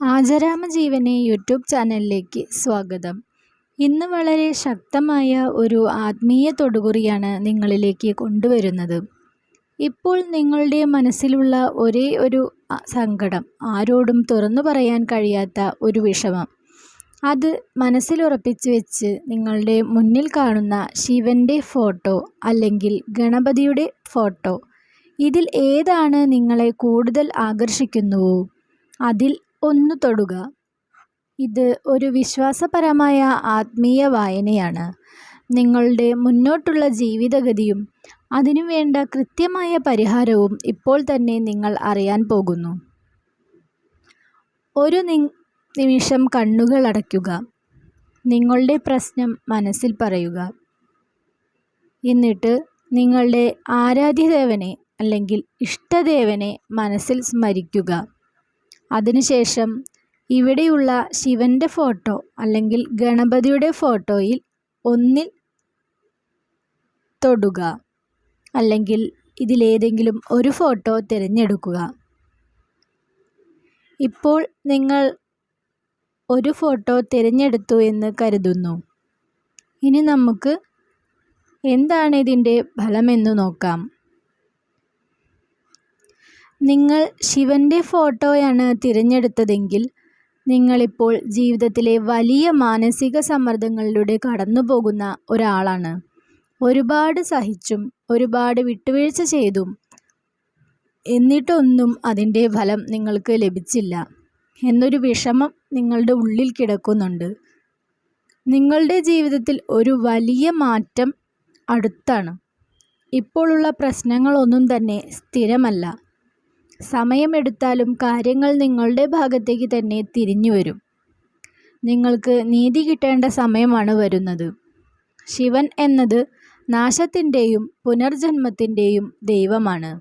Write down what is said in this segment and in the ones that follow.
ആചരാമജീവനെ YouTube ചാനലിലേക്ക് സ്വാഗതം. ഇന്ന് വളരെ ശക്തമായ ഒരു ആത്മീയ തൊടുകുറിയാണ് നിങ്ങളിലേക്ക് കൊണ്ടുവരുന്നത്. ഇപ്പോൾ നിങ്ങളുടെ മനസ്സിലുള്ള ഒരേ ഒരു സങ്കടം ആരോടും തുറന്നു പറയാൻ കഴിയാത്ത ഒരു വിഷമം. അത് മനസ്സിലുറപ്പിച്ച് വെച്ച് നിങ്ങളുടെ മുന്നിൽ കാണുന്ന ശിവന്റെ ഫോട്ടോ അല്ലെങ്കിൽ ഗണപതിയുടെ ഫോട്ടോ ഇതിൽ ഏതാണ് നിങ്ങളെ കൂടുതൽ ആകർഷിക്കുന്നുവോ? അതിൽ ഒന്ന് തൊടുക. ഇത് ഒരു വിശ്വാസപരമായ ആത്മീയ വായനയാണ്. നിങ്ങളുടെ മുന്നോട്ടുള്ള ജീവിതഗതിയും അതിനുവേണ്ട കൃത്യമായ പരിഹാരവും ഇപ്പോൾ തന്നെ നിങ്ങൾ അറിയാൻ പോകുന്നു. ഒരു നിമിഷം കണ്ണുകൾ അടയ്ക്കുക. നിങ്ങളുടെ പ്രശ്നം മനസ്സിൽ പറയുക. എന്നിട്ട് നിങ്ങളുടെ ആരാധ്യദേവനെ അല്ലെങ്കിൽ ഇഷ്ടദേവനെ മനസ്സിൽ സ്മരിക്കുക. അതിനുശേഷം ഇവിടെയുള്ള ശിവന്റെ ഫോട്ടോ അല്ലെങ്കിൽ ഗണപതിയുടെ ഫോട്ടോയിൽ ഒന്നിൽ തൊടുക അല്ലെങ്കിൽ ഇതിലേതെങ്കിലും ഒരു ഫോട്ടോ തിരഞ്ഞെടുക്കുക. ഇപ്പോൾ നിങ്ങൾ ഒരു ഫോട്ടോ തിരഞ്ഞെടുത്തു എന്ന് കരുതുന്നു. ഇനി നമുക്ക് എന്താണ് ഇതിന്റെ ഫലമെന്ന് നോക്കാം. നിങ്ങൾ ശിവന്റെ ഫോട്ടോയാണ് തിരഞ്ഞെടുത്തതെങ്കിൽ നിങ്ങളിപ്പോൾ ജീവിതത്തിലെ വലിയ മാനസിക സമ്മർദ്ദങ്ങളിലൂടെ കടന്നു പോകുന്ന ഒരാളാണ്. ഒരുപാട് സഹിച്ചും ഒരുപാട് വിട്ടുവീഴ്ച ചെയ്തും എന്നിട്ടൊന്നും അതിന്റെ ഫലം നിങ്ങൾക്ക് ലഭിച്ചില്ല. എന്നൊരു വിഷമം നിങ്ങളുടെ ഉള്ളിൽ കിടക്കുന്നുണ്ട്. നിങ്ങളുടെ ജീവിതത്തിൽ ഒരു വലിയ മാറ്റം അടുത്താണ്. ഇപ്പോഴുള്ള പ്രശ്നങ്ങളൊന്നും തന്നെ സ്ഥിരമല്ല. സമയമെടുത്താലും കാര്യങ്ങൾ നിങ്ങളുടെ ഭാഗത്തേക്ക് തന്നെ തിരിഞ്ഞു വരും. നിങ്ങൾക്ക് നീതി കിട്ടേണ്ട സമയമാണ് വരുന്നത്. ശിവൻ എന്നത് നാശത്തിന്റെയും പുനർജന്മത്തിന്റെയും ദൈവമാണ്.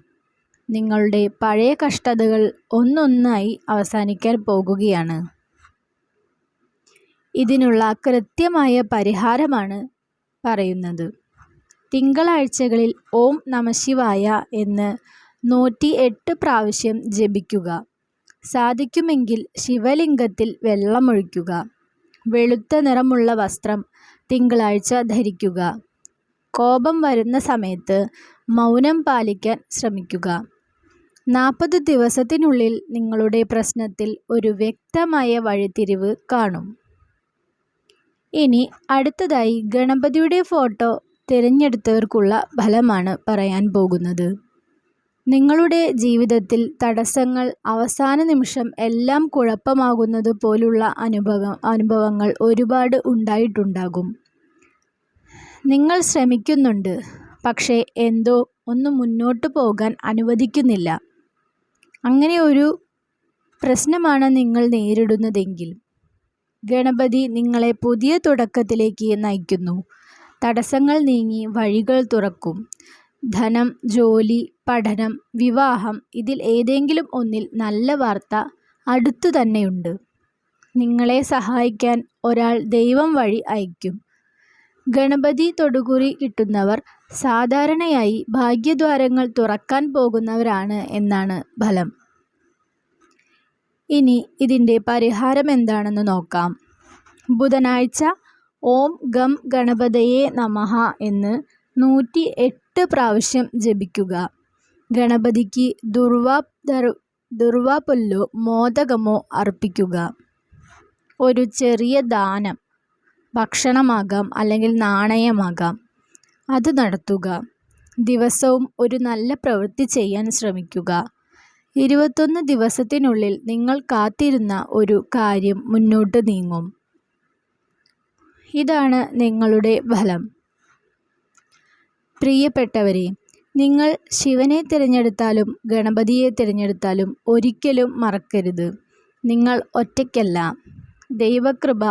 നിങ്ങളുടെ പഴയ കഷ്ടതകൾ ഒന്നൊന്നായി അവസാനിക്കാൻ പോകുകയാണ്. ഇതിനുള്ള കൃത്യമായ പരിഹാരമാണ് പറയുന്നത്. തിങ്കളാഴ്ചകളിൽ ഓം നമശിവായ എന്ന് നൂറ്റി എട്ട് പ്രാവശ്യം ജപിക്കുക. സാധിക്കുമെങ്കിൽ ശിവലിംഗത്തിൽ വെള്ളമൊഴിക്കുക. വെളുത്ത നിറമുള്ള വസ്ത്രം തിങ്കളാഴ്ച ധരിക്കുക. കോപം വരുന്ന സമയത്ത് മൗനം പാലിക്കാൻ ശ്രമിക്കുക. നാൽപ്പത് ദിവസത്തിനുള്ളിൽ നിങ്ങളുടെ പ്രശ്നത്തിൽ ഒരു വ്യക്തമായ വഴിത്തിരിവ് കാണും. ഇനി അടുത്തതായി ഗണപതിയുടെ ഫോട്ടോ തിരഞ്ഞെടുത്തവർക്കുള്ള ഫലമാണ് പറയാൻ പോകുന്നത്. നിങ്ങളുടെ ജീവിതത്തിൽ തടസ്സങ്ങൾ അവസാന നിമിഷം എല്ലാം കുഴപ്പമാകുന്നത് പോലുള്ള അനുഭവം അനുഭവങ്ങൾ ഒരുപാട് ഉണ്ടായിട്ടുണ്ടാകും. നിങ്ങൾ ശ്രമിക്കുന്നുണ്ട് പക്ഷേ എന്തോ ഒന്ന് മുന്നോട്ട് പോകാൻ അനുവദിക്കുന്നില്ല. അങ്ങനെ ഒരു പ്രശ്നമാണ് നിങ്ങൾ നേരിടുന്നതെങ്കിൽ. ഗണപതി നിങ്ങളെ പുതിയ തുടക്കത്തിലേക്ക് നയിക്കുന്നു. തടസ്സങ്ങൾ നീങ്ങി വഴികൾ തുറക്കും. ധനം ജോലി പഠനം വിവാഹം ഇതിൽ ഏതെങ്കിലും ഒന്നിൽ നല്ല വാർത്ത അടുത്തു തന്നെയുണ്ട്. നിങ്ങളെ സഹായിക്കാൻ ഒരാൾ ദൈവം വഴി അയക്കും ഗണപതി തൊടുകുറി കിട്ടുന്നവർ സാധാരണയായി ഭാഗ്യദ്വാരങ്ങൾ തുറക്കാൻ പോകുന്നവരാണ് എന്നാണ് ഫലം. ഇനി ഇതിന്റെ പരിഹാരം എന്താണെന്ന് നോക്കാം. ബുധനാഴ്ച ഓം ഗം ഗണപതയെ നമഹ എന്ന് നൂറ്റി എട്ട് പ്രാവശ്യം ജപിക്കുക. ഗണപതിക്ക് ദുർവാ ദുർവാപുല്ലോ മോദകമോ അർപ്പിക്കുക. ഒരു ചെറിയ ദാനം ഭക്ഷണമാകാം അല്ലെങ്കിൽ നാണയമാകാം. അത് നടത്തുക. ദിവസവും ഒരു നല്ല പ്രവൃത്തി ചെയ്യാൻ ശ്രമിക്കുക. ഇരുപത്തൊന്ന് ദിവസത്തിനുള്ളിൽ നിങ്ങൾ കാത്തിരുന്ന ഒരു കാര്യം മുന്നോട്ട് നീങ്ങും. ഇതാണ് നിങ്ങളുടെ ഫലം. പ്രിയപ്പെട്ടവരെ നിങ്ങൾ ശിവനെ തിരഞ്ഞെടുത്താലും ഗണപതിയെ തിരഞ്ഞെടുത്താലും ഒരിക്കലും മറക്കരുത്. നിങ്ങൾ ഒറ്റയ്ക്കല്ല. ദൈവകൃപ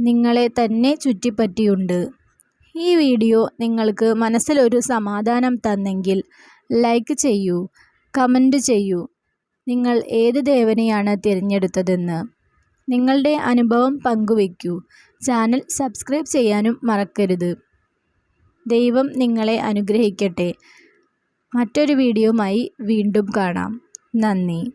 നിങ്ങളെ തന്നെ ചുറ്റിപ്പറ്റിയുണ്ട്. ഈ വീഡിയോ നിങ്ങൾക്ക് മനസ്സിലൊരു സമാധാനം തന്നെങ്കിൽ ലൈക്ക് ചെയ്യൂ കമന്റ് ചെയ്യൂ. നിങ്ങൾ ഏത് ദേവനെയാണ് തിരഞ്ഞെടുത്തതെന്ന്. നിങ്ങളുടെ അനുഭവം പങ്കുവയ്ക്കൂ. ചാനൽ സബ്സ്ക്രൈബ് ചെയ്യാനും മറക്കരുത്. ദൈവം നിങ്ങളെ അനുഗ്രഹിക്കട്ടെ. മറ്റൊരു വീഡിയോയുമായി വീണ്ടും കാണാം. നന്ദി.